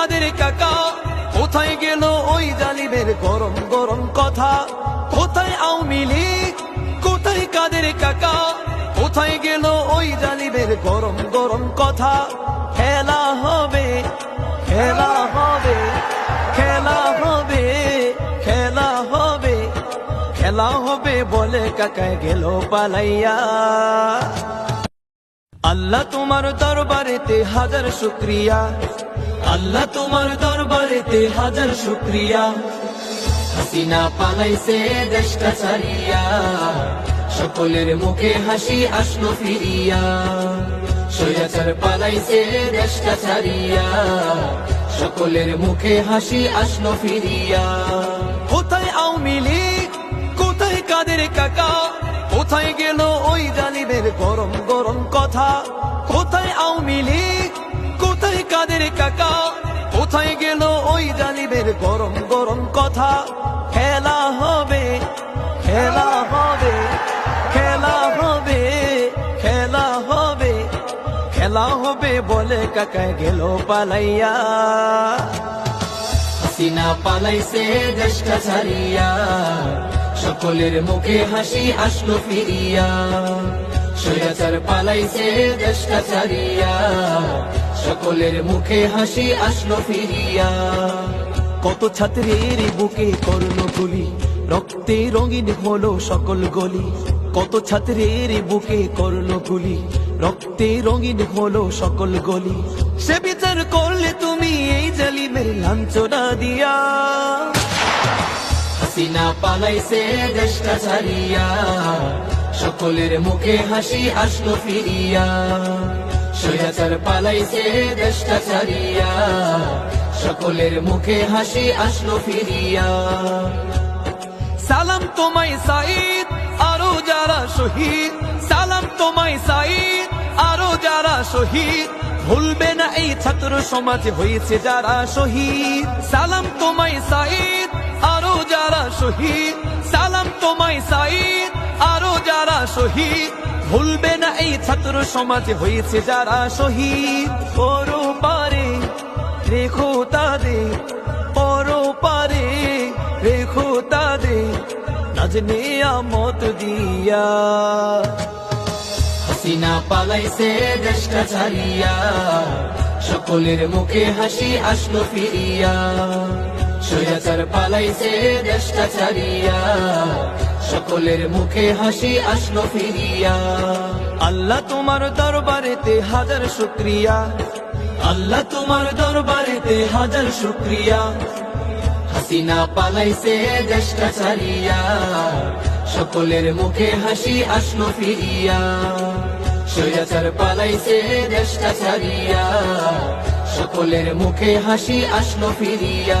কাদের কাকা, কোথায় গেল ওই জালিমের গরম গরম কথা? কোথায় আওয়ামী লীগ? কোথায় কাদের কাকা? কোথায় গেল ওই জালিমের গরম গরম কথা? খেলা হবে খেলা হবে খেলা হবে খেলা হবে খেলা হবে বলে কাকায় গেল পালাইয়া। আল্লাহ তোমার দরবারেতে হাজার শুক্রিয়া। আল্লাহ তোমার দরবারেতে হাজার শুক্রিয়া। হাসিনা পালাইছে দেশটা ছাড়িয়া, সকলের মুখে হাসি আসলো ফিরিয়া। সৈয়াচার পালাইছে দেশটা ছাড়িয়া, সকলের মুখে হাসি আসলো ফিরিয়া। কোথায় আওয়ামী কোথায় কাদের কাকা? কোথায় গেল ওই জালিমের গরম গরম কথা? কোথায় আওয়ামী লীগ? কাদের কাকা। কোথায় গেল ওই জালিবের গরম গরম কথা? খেলা হবে খেলা হবে খেলা হবে খেলা হবে খেলা হবে বলে কাকায় গেল পালাইয়া। হাসিনা পালাইছে দেশটা ছাড়িয়া, সকলের মুখে হাসি আসলো ফিরিয়া। সৈয়াচার পালাইছে দেশটা ছাড়িয়া সকলের মুখে হাসি আসলো ফিরিয়া। কত ছাত্রের বুকে করল গুলি রক্তে রঙিন হলো সকল গলি। কত ছাত্রের বুকে করল গুলি রক্তে রঙিন হলো সকল গলি। সে বিচার করলে তুমি এই জালিমের লাঞ্ছনা দিয়া। হাসিনা পালাইছে দেশটা ছাড়িয়া। সকলের মুখে হাসি আসলো ফিরিয়া। সৈয়াচার পালাইছে দেশটা ছাড়িয়া। সকলের মুখে হাসি আসলো ফিরিয়া। সালাম তোমায় সাইদ আরও যারা শহীদ। সালাম তোমায় সাইদ আরও যারা শহীদ। ভুলবে না এই ছাত্র সমাজ হয়েছে যারা শহীদ। সালাম তোমায় সাইদ আরও যারা শহীদ। সালাম তোমায় সাইদ আরও যারা শহীদ। ভুলবে ছাত্র সমাজ হয়েছে যারা শহীদ। পরো পারে রেখো তাদের পরো পারে রেখো তাদের নাজনে আমত দিয়া। হাসিনা পালাইছে দেশটা ছাড়িয়া, সকলের মুখে হাসি আসলো ফিরিয়া। সৈয়াচার পালাইছে দেশটা ছাড়িয়া সকলের মুখে হাসি আসলো ফিরিয়া। আল্লাহ তোমার দরবারেতে হাজার শুক্রিয়া। আল্লাহ তোমার দরবারেতে হাজার শুক্রিয়া। হাসিনা পালাইছে দেশটা ছাড়িয়া। সকলের মুখে হাসি আসলো ফিরিয়া। সৈয়াচার পালাইছে দেশটা ছাড়িয়া। সকলের মুখে হাসি আসলো ফিরিয়া।